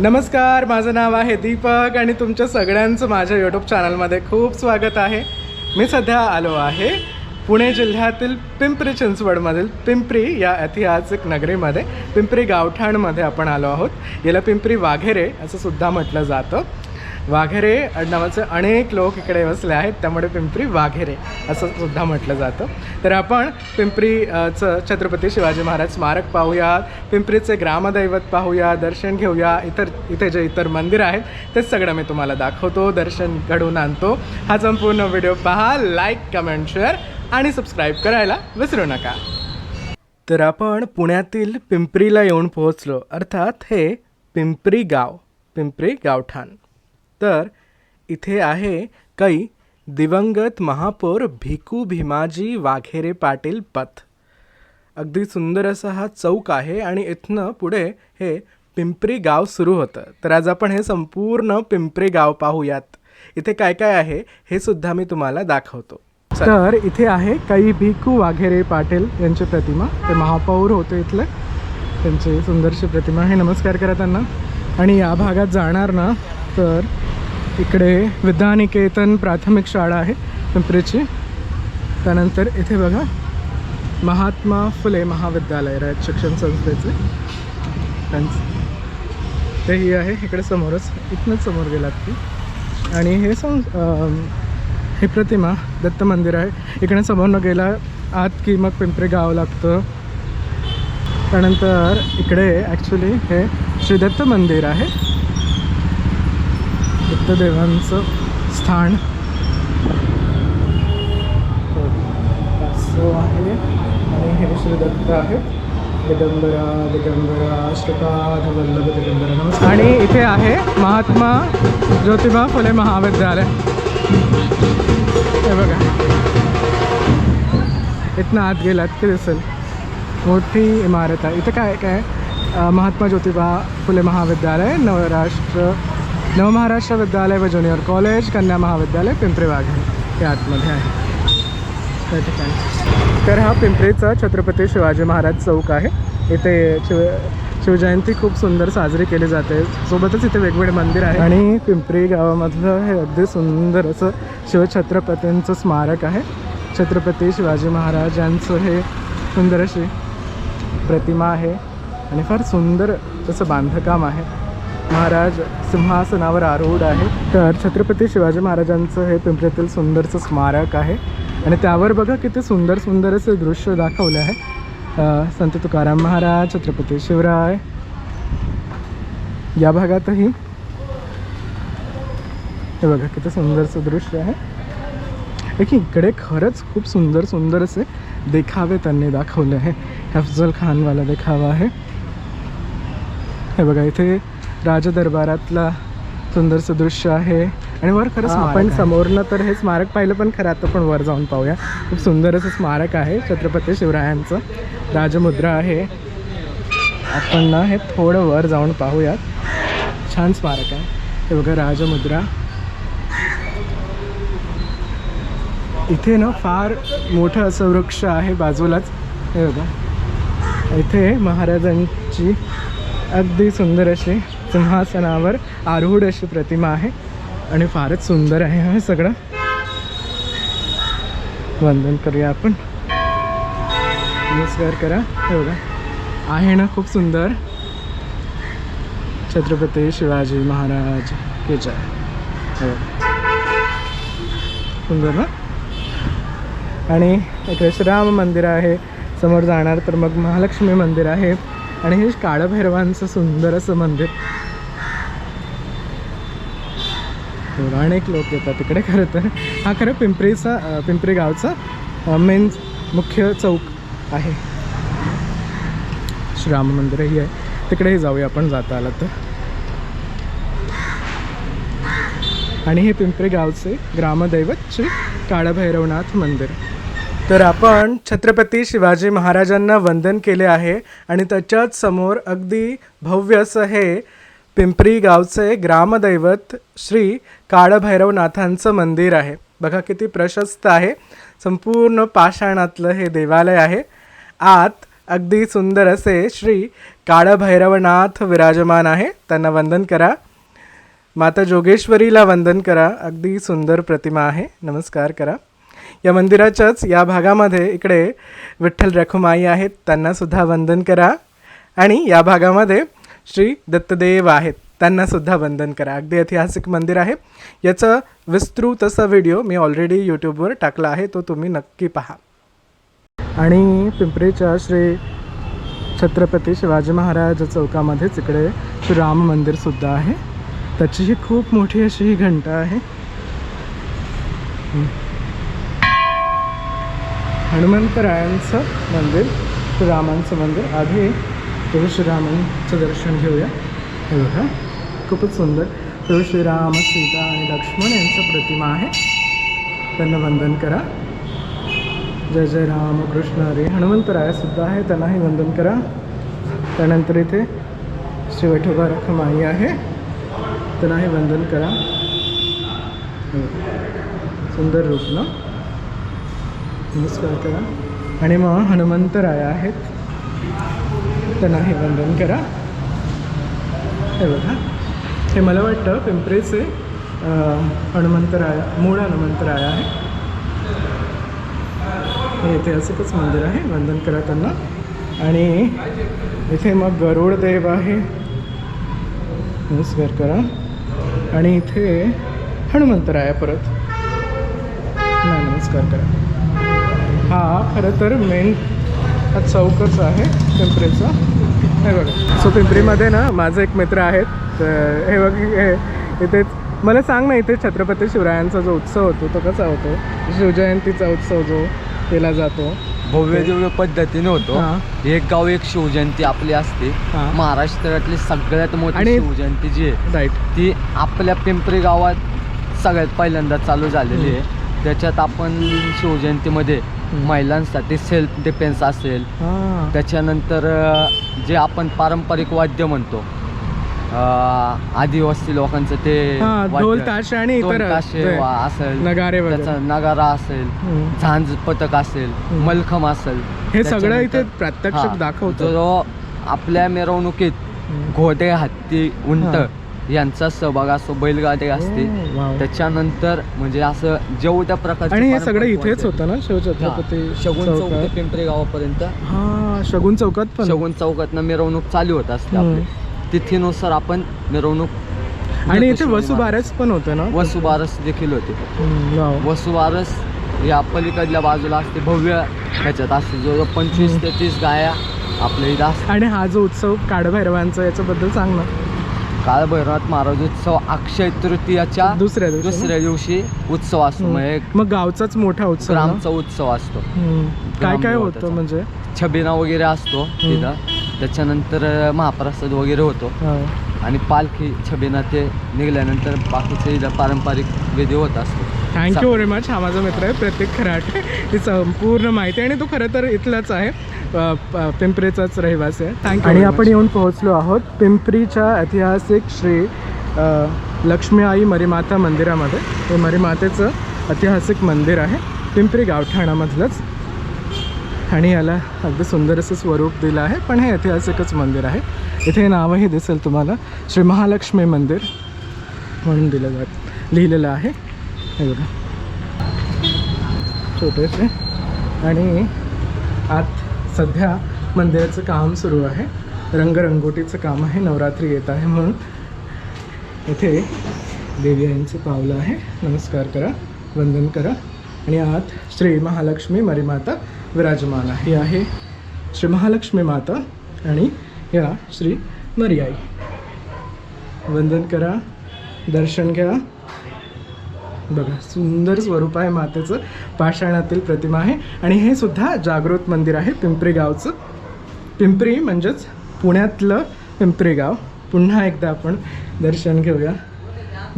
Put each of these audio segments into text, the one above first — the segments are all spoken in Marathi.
नमस्कार माझं नाव आहे दीपक आणि तुमच्या सगळ्यांचं माझ्या यूट्यूब चॅनलमध्ये खूप स्वागत आहे. मी सध्या आलो आहे पुणे जिल्ह्यातील पिंपरी चिंचवडमधील पिंपरी या ऐतिहासिक नगरीमध्ये पिंपरी गावठाणमध्ये आपण आलो आहोत. याला पिंपरी वाघेरे असं सुद्धा म्हटलं जातं. वाघेरे नावाचे अनेक लोक इकडे वसले आहेत त्यामुळे पिंपरी वाघेरे असं सुद्धा म्हटलं जातं. तर आपण पिंपरी छत्रपती शिवाजी महाराज स्मारक पाहूयात पिंपरीचे ग्रामदैवत पाहूया दर्शन घेऊया इतर इथे जे इतर मंदिर आहेत ते सगळं मी तुम्हाला दाखवतो दर्शन घडवून आणतो. हा संपूर्ण व्हिडिओ पहा लाईक कमेंट शेअर आणि सबस्क्राईब करायला विसरू नका. तर आपण पुण्यातील पिंपरीला येऊन पोहोचलो अर्थात हे पिंपरी गाव पिंपरी गावठाण. तर इथे आहे कई दिवंगत महापौर भिकू भीमाजी वाघेरे पाटील पथ. अगदी सुंदर असा हा चौक आहे आणि इथनं पुढे हे पिंपरी गाव सुरू होतं. तर आज आपण हे संपूर्ण पिंपरी गाव पाहूयात. इथे काय काय आहे हे सुद्धा मी तुम्हाला दाखवतो. तर इथे आहे काही भिकू वाघेरे पाटील यांची प्रतिमा. ते महापौर होते इथले. त्यांची सुंदरशी प्रतिमा. हे नमस्कार करा त्यांना. आणि या भागात जाणार ना तर इकडे विद्यानिकेतन प्राथमिक शाळा आहे पिंपरीची. त्यानंतर इथे बघा महात्मा फुले महाविद्यालय आहेत शिक्षण संस्थेचे. त्यांचं तेही आहे इकडे समोरच इथनंच समोर गेलात की. आणि हे सं हे प्रतिमा दत्त मंदिर आहे. इकडे समोर न गेला आत की मग पिंपरी गाव लागतं. त्यानंतर इकडे ॲक्च्युली हे श्री दत्त मंदिर आहे. बुद्धदेवांचं स्थान. असं आहे. आणि हे श्री दत्त आहे दिगंबरा दिगंबरा श्रीपाद वल्लभ दिगंबरा नमस्कार. आणि इथे आहे महात्मा ज्योतिबा फुले महाविद्यालय. हे बघा. इथनं आत गेलात की दिसेल? मोठी इमारत आहे. इथं काय काय? महात्मा ज्योतिबा फुले महाविद्यालय नवराष्ट्र नवमहाराष्ट्र विद्यालय व ज्युनियर कॉलेज कन्या महाविद्यालय पिंपरी वाघे हे आतमध्ये आहे. त्या ठिकाणी. तर हा पिंपरीचा छत्रपती शिवाजी महाराज चौक आहे. इथे शिव शिवजयंती खूप सुंदर साजरी केली जाते. सोबतच इथे वेगवेगळे मंदिर आहे आणि पिंपरी गावामधलं हे अगदी सुंदर असं शिवछत्रपतींचं स्मारक आहे. छत्रपती शिवाजी महाराजांचं हे सुंदर अशी प्रतिमा आहे. आणि फार सुंदर तसं बांधकाम आहे. महाराज सिंहासनावर आरूढ आहे. तर छत्रपती शिवाजी महाराजांचं हे पिंपरीतील सुंदरचं स्मारक आहे. आणि त्यावर बघा किती सुंदर सुंदर असे दृश्य दाखवले आहे. संत तुकाराम महाराज छत्रपती शिवराय. या भागातही हे बघा किती सुंदरचं दृश्य आहे. हे की इकडे खरंच खूप सुंदर सुंदर असे देखावे त्यांनी दाखवले आहे. अफजल खानवाला देखावा आहे. हे बघा इथे राजदरबारातला सुंदरसं दृश्य आहे. आणि वर खरंच आपण समोरनं तर हे स्मारक पाहिलं पण खरं आता पण वर जाऊन पाहूया. खूप सुंदर असं स्मारक आहे छत्रपती शिवरायांचं. राजमुद्रा आहे. आपण ना हे थोडं वर जाऊन पाहूयात. छान स्मारक आहे. हे बघा राजमुद्रा. इथे ना फार मोठं असं वृक्ष आहे बाजूलाच. हे बघा. इथे महाराजांची अगदी सुंदर अशी सिंहासनावर आरूढ अशी प्रतिमा आहे आणि फारच सुंदर आहे हा सगळं. वंदन करूया आपण. नमस्कार करा. एवढं आहे ना खूप सुंदर. छत्रपती शिवाजी महाराज के जय. सुंदर ना? आणि इकडे श्रीराम मंदिर आहे. समोर जाणार तर मग महालक्ष्मी मंदिर आहे. आणि हे काळभैरवांचं सुंदर असं मंदिर. एवढं अनेक लोक येतात तिकडे खरं तर. हा खरं पिंपरीचा पिंपरी गावचा मेन मुख्य चौक आहे. श्रीराम मंदिरही आहे. तिकडेही जाऊया आपण जाता आलं तर. आणि हे पिंपरी गावचे ग्रामदैवत श्री काळभैरवनाथ मंदिर. तर आपण छत्रपती शिवाजी महाराजांना वंदन केले आहे आणि त्याच्याच समोर अगदी भव्य असं हे पिंपरी गावचे ग्रामदैवत श्री काळभैरवनाथांचं मंदिर आहे. बघा किती प्रशस्त आहे. संपूर्ण पाषाणातलं हे देवालय आहे. आत अगदी सुंदर असे श्री काळभैरवनाथ विराजमान आहे. त्यांना वंदन करा. माता जोगेश्वरीला वंदन करा. अगदी सुंदर प्रतिमा आहे. नमस्कार करा. या मंदिराच्याच या भागामध्ये इकडे विठ्ठल रखुमाई आहेत. त्यांनासुद्धा वंदन करा. आणि या भागामध्ये श्री दत्तदेव आहेत. त्यांनासुद्धा वंदन करा. अगदी ऐतिहासिक मंदिर आहे. याचा विस्तृत असा व्हिडिओ मी ऑलरेडी यूट्यूबवर टाकला आहे. तो तुम्ही नक्की पहा. आणि पिंपरीच्या श्री छत्रपती शिवाजी महाराज चौकामध्येच इकडे श्री राम मंदिरसुद्धा आहे. त्याचीही खूप मोठी अशी ही घंटा आहे. हनुमंतरायांचं मंदिर रामांचं मंदिर आधी प्रभू श्रीरामांचं दर्शन घेऊया. हे बघा खूपच सुंदर. प्रभू श्रीराम सीता आणि लक्ष्मण यांचं प्रतिमा आहे. त्यांना वंदन करा. जय जय राम कृष्ण हरे. हनुमंतरायसुद्धा आहे त्यांनाही वंदन करा. त्यानंतर इथे श्री विठोबा रखमाई आहे. त्यांनाही वंदन करा. सुंदर रूप ना? नमस्कार करा. आणि मग हनुमंतराय आहेत. त्यांनाही वंदन करा. हे बघा. हे मला वाटतं पिंपरीचे हनुमंतराया हनुमंतराय मूळ हनुमंतराय आहे. हे ऐतिहासिकच मंदिर आहे. वंदन करा त्यांना. आणि इथे मग गरुड देव आहे. नमस्कार करा. आणि इथे हनुमंतराय परत. नाही नमस्कार करा. हा खरं तर मेन हा चौकच आहे. पिंपरीचा हे? बघा. सो पिंपरीमध्ये ना माझे एक मित्र आहेत. तर हे बघ हे इथे मला सांग ना इथे छत्रपती शिवरायांचा जो उत्सव होतो तो कसा होतो? शिवजयंतीचा उत्सव जो केला जातो. भव्य दिव्य पद्धतीने होतो. एक गाव एक शिवजयंती आपली असते. महाराष्ट्रातली सगळ्यात मोठी शिवजयंती जी आहे ती आपल्या पिंपरी गावात सगळ्यात पहिल्यांदा चालू झालेली आहे. त्याच्यात आपण शिवजयंतीमध्ये. महिलांसाठी सेल्फ डिफेन्स असेल त्याच्यानंतर जे आपण पारंपरिक वाद्य म्हणतो आदिवासी लोकांचं ते वाद्य. ढोल ताशे आणि इतर असेल नगारे नगारा असेल. झांज पथक असेल. मलखम असेल हे सगळं इथे प्रत्यक्ष दाखवतो आपल्या मिरवणुकीत. घोडे हत्ती उंट. यांचा सहभाग असतो बैलगाडी असते. Oh, wow. त्याच्यानंतर म्हणजे असं जेवढ्या प्रकारचे आणि हे पारंपरिक सगळं इथेच वाद्य- होतं ना? हा, शिवछत्रपती शगुन चौक ते चौकात पिंपरी गावापर्यंत. हा शगुन चौकात पण. शगुन चौकातनं मिरवणूक चालू होत असते. आपली. तिथीनुसार आपण मिरवणूक आणि इथे शिवाजी वसुबारस पण होतं ना? वसुबारस देखील होते. हम्म, वाव. वसुबारस या पलीकडल्या बाजूला असते भव्य ह्याच्यात असते जो पंचवीस. ते तीस गाया आपल्या इथं असतात. आणि हा जो उत्सव काळभैरवांचा याच्याबद्दल सांग ना. काळभैरवनाथ महाराज उत्सव अक्षय तृतीयाच्या दुसऱ्या दिवशी? दुसऱ्या दिवशी उत्सव असतो. म्हणजे मग गावचाच मोठा उत्सव ना? ग्रामचा उत्सव असतो हम्म. काय काय ग्रामदेवताचा. होतं म्हणजे छबिना वगैरे असतो तिथं त्याच्यानंतर अं, महाप्रसाद वगैरे होतो हा. आणि पालखी छबिना ते निघाल्यानंतर बाकीचे इथं पारंपरिक विधी होत असतो थँक्यू व्हेरी मच हा माझा मित्र आहे प्रतीक खराटे. ही संपूर्ण माहिती आणि तो खरं तर इथलाच आहे. पिंपरीचाच रहिवासी आहे. थँक्यू आणि आपण येऊन पोहोचलो आहोत पिंपरीच्या ऐतिहासिक श्री लक्ष्मी आई मरीमाता मंदिरामध्ये. हे मरीमातेचं ऐतिहासिक मंदिर आहे. पिंपरी गावठाणामधलंच. आणि याला अगदी सुंदर असं स्वरूप दिलं आहे पण हे ऐतिहासिकच मंदिर आहे. इथे नावही दिसेल तुम्हाला. श्री महालक्ष्मी मंदिर म्हणून दिलं जात लिहिलेलं आहे. हे बघा. छोटेसे आणि आत सध्या मंदिराचं काम सुरू आहे. रंगरंगोटीचं काम आहे. नवरात्री येत आहे म्हणून इथे देवी आईंचं पावलं आहे. नमस्कार करा. वंदन करा. आणि आत श्री महालक्ष्मी मरीमाता विराजमान आहे. आहे श्री महालक्ष्मी माता आणि या श्री मरियाई. वंदन करा. दर्शन घ्या. बघा सुंदर स्वरूप आहे मातेचं. पाषाणातील प्रतिमा आहे. आणि हे सुद्धा जागृत मंदिर आहे पिंपरी गावचं. पिंपरी म्हणजेच पुण्यातलं पिंपरी गाव. पुन्हा एकदा आपण दर्शन घेऊया.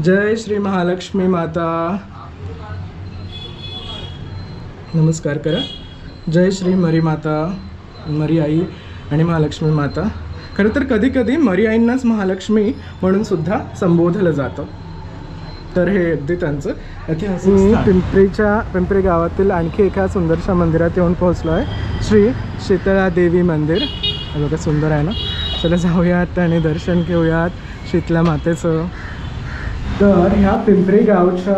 जय श्री महालक्ष्मी माता. नमस्कार करा. जय श्री मरी माता मरी आई आणि महालक्ष्मी माता. खरं तर कधी कधी मरी आईंनाच महालक्ष्मी म्हणून सुद्धा संबोधलं जातं. तर हे अगदी त्यांचं. ऐतिहासिक मी पिंपरीच्या पिंपरी गावातील आणखी एका सुंदरशा मंदिरात येऊन पोहोचलो आहे श्री शीतळा देवी मंदिर. बघा सुंदर आहे ना? चला जाऊयात आणि दर्शन घेऊयात शीतला मातेचं. तर ह्या पिंपरी गावच्या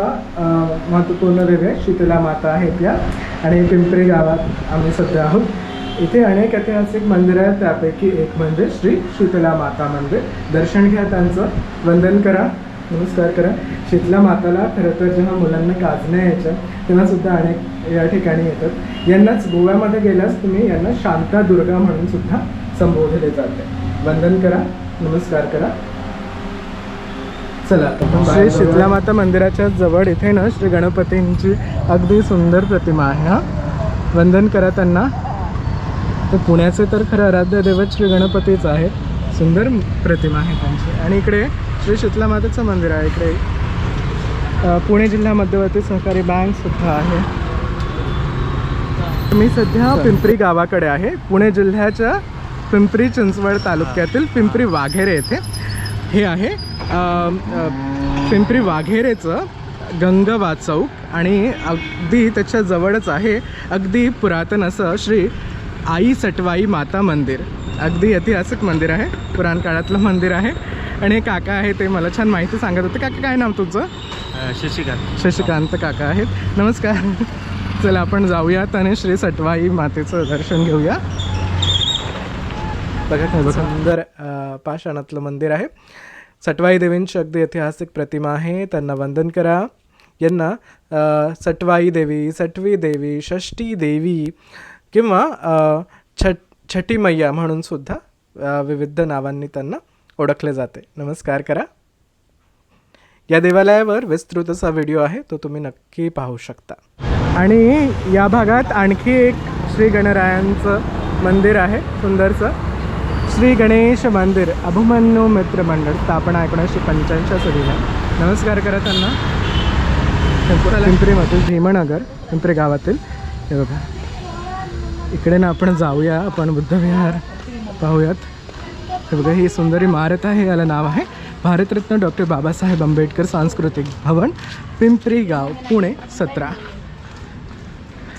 महत्त्वपूर्ण देवी आहे, शीतला माता आहेत या. आणि पिंपरी गावात आम्ही सध्या आहोत. इथे अनेक ऐतिहासिक मंदिरं आहेत. त्यापैकी एक म्हणजे श्री शीतला माता मंदिर. दर्शन घ्या त्यांचं. वंदन करा. नमस्कार करा. शीतला माताला खरं तर जेव्हा मुलांना गाजण्या यायच्या तेव्हा सुद्धा अनेक या ठिकाणी येतात. यांनाच गोव्यामध्ये गेल्यास तुम्ही यांना शांता दुर्गा म्हणून सुद्धा संबोधले जाते. वंदन करा नमस्कार करा. चला श्री शीतला माता मंदिराच्या जवळ इथे ना श्री गणपतींची अगदी सुंदर प्रतिमा आहे हा. वंदन करा त्यांना. तर पुण्याचे तर खरं आराध्य दैवत श्री गणपतीच आहेत. सुंदर प्रतिमा आहे त्यांची. आणि इकडे श्री शीतला मातेचं मंदिर आहे. इकडे पुणे जिल्हा मध्यवर्ती सहकारी बँक सुद्धा आहे. मी सध्या पिंपरी गावाकडे आहे. पुणे जिल्ह्याच्या पिंपरी चिंचवड तालुक्यातील पिंपरी वाघेरे येथे हे आहे. पिंपरी वाघेरेचं गंगवा चौक आणि अगदी त्याच्या जवळच आहे. अगदी पुरातन असं श्री आई सटवाई माता मंदिर. अगदी ऐतिहासिक मंदिर आहे. पुराण काळातलं मंदिर आहे. आणि हे काका आहे ते मला छान माहिती सांगत होते. काका काय नाव तुझं शशिकांत. शशिकांत काका आहेत. नमस्कार. चला आपण जाऊयात आणि श्री सटवाई मातेचं दर्शन घेऊया. बघा सुंदर पाषाणातलं मंदिर आहे. सटवाई देवींची अगदी ऐतिहासिक प्रतिमा आहे. त्यांना वंदन करा. यांना सटवाई देवी सटवी देवी षष्ठी देवी किंवा छट छटी मैया म्हणून सुद्धा विविध नावांनी त्यांना ओळखले जाते. नमस्कार करा. या देवालयावर विस्तृत असा व्हिडिओ आहे तो तुम्ही नक्की पाहू शकता. आणि या भागात आणखी एक श्री गणरायांचं मंदिर आहे सुंदरचं श्री गणेश मंदिर अभिमन्यू मित्र मंडळ स्थापना एकोणीसशे पंच्याऐंशी सदीला. नमस्कार करा त्यांना. पिंपरीमधील भीमनगर पिंपरी गावातील. हे बघा. इकडे ना आपण जाऊया आपण बुद्धविहार पाहूयात. हे बघा ही सुंदर इमारत आहे याला नाव आहे भारतरत्न डॉक्टर बाबासाहेब आंबेडकर सांस्कृतिक भवन पिंपरी गाव पुणे सतरा.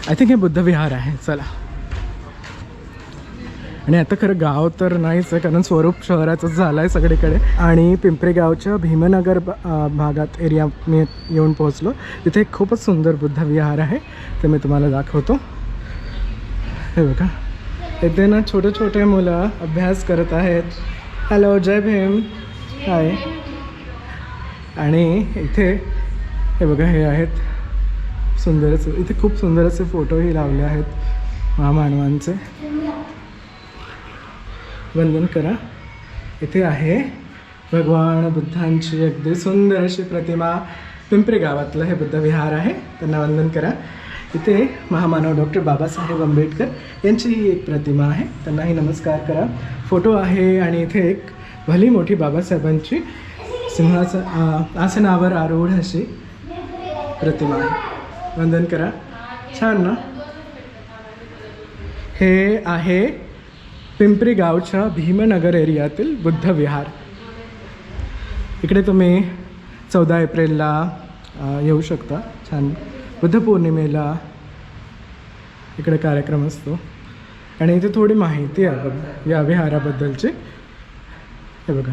आय थिंक हे बुद्धविहार आहे चला. आणि आता खरं गाव तर नाहीच आहे कारण स्वरूप शहराचंच झालं आहे सगळीकडे. आणि पिंपरी गावच्या भीमनगर भागात एरिया मी येऊन पोहोचलो. तिथे एक खूपच सुंदर बुद्धविहार आहे ते मी तुम्हाला दाखवतो. हे बघा. इथे ना छोटे छोटे मुलं अभ्यास करत आहेत. हॅलो जय भीम. हाय आणि इथे हे बघा हे आहेत. सुंदरच इथे खूप सुंदर असे फोटोही लावले आहेत महामानवांचे. वंदन करा. इथे आहे भगवान बुद्धांची अगदी सुंदर अशी प्रतिमा पिंपरी गावातलं हे बुद्ध विहार आहे. त्यांना वंदन करा. इथे महामानव डॉक्टर बाबासाहेब आंबेडकर यांची ही एक प्रतिमा आहे. त्यांनाही नमस्कार करा. फोटो आहे आणि इथे एक भली मोठी बाबासाहेबांची सिंहासन आसनावर आरूढ अशी प्रतिमा आहे. वंदन करा. छान ना? हे आहे पिंपरी गावच्या भीमनगर एरियातील बुद्ध विहार. इकडे तुम्ही चौदा एप्रिलला येऊ शकता. छान. बुद्ध पौर्णिमेला इकडे कार्यक्रम असतो. आणि इथे थोडी माहिती आहे बघा या विहाराबद्दलची. हे बघा.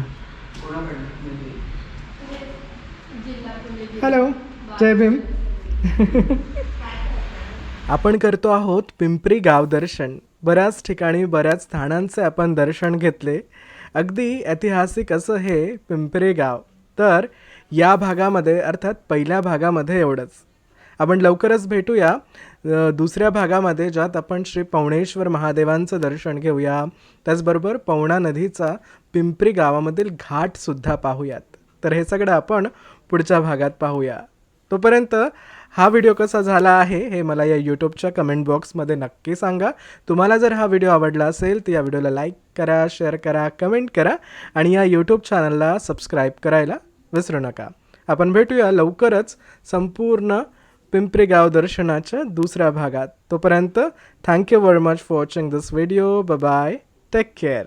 हॅलो जय भीम. आपण करतो आहोत पिंपरी गाव दर्शन. बऱ्याच ठिकाणी बऱ्याच स्थानांचे आपण दर्शन घेतले. अगदी ऐतिहासिक असं हे पिंपरी गाव. तर या भागामध्ये अर्थात पहिल्या भागामध्ये एवढंच. आपण लवकरच भेटूया. दुसऱ्या भागामध्ये ज्यात आपण श्री पवणेश्वर महादेवांचं दर्शन घेऊया. त्याचबरोबर पवना नदीचा पिंपरी गावामधील घाटसुद्धा पाहूयात. तर हे सगळं आपण पुढच्या भागात पाहूया. तोपर्यंत हा व्हिडिओ कसा झाला आहे हे मला या यूट्यूबच्या कमेंट बॉक्समध्ये नक्की सांगा. तुम्हाला जर हा व्हिडिओ आवडला असेल तर या व्हिडिओला लाईक करा शेअर करा कमेंट करा आणि या यूट्यूब चॅनलला सबस्क्राईब करायला विसरू नका. आपण भेटूया लवकरच संपूर्ण पिंपरी गाव दर्शनाच्या दुसऱ्या भागात. तोपर्यंत thank you very much for watching this video bye take care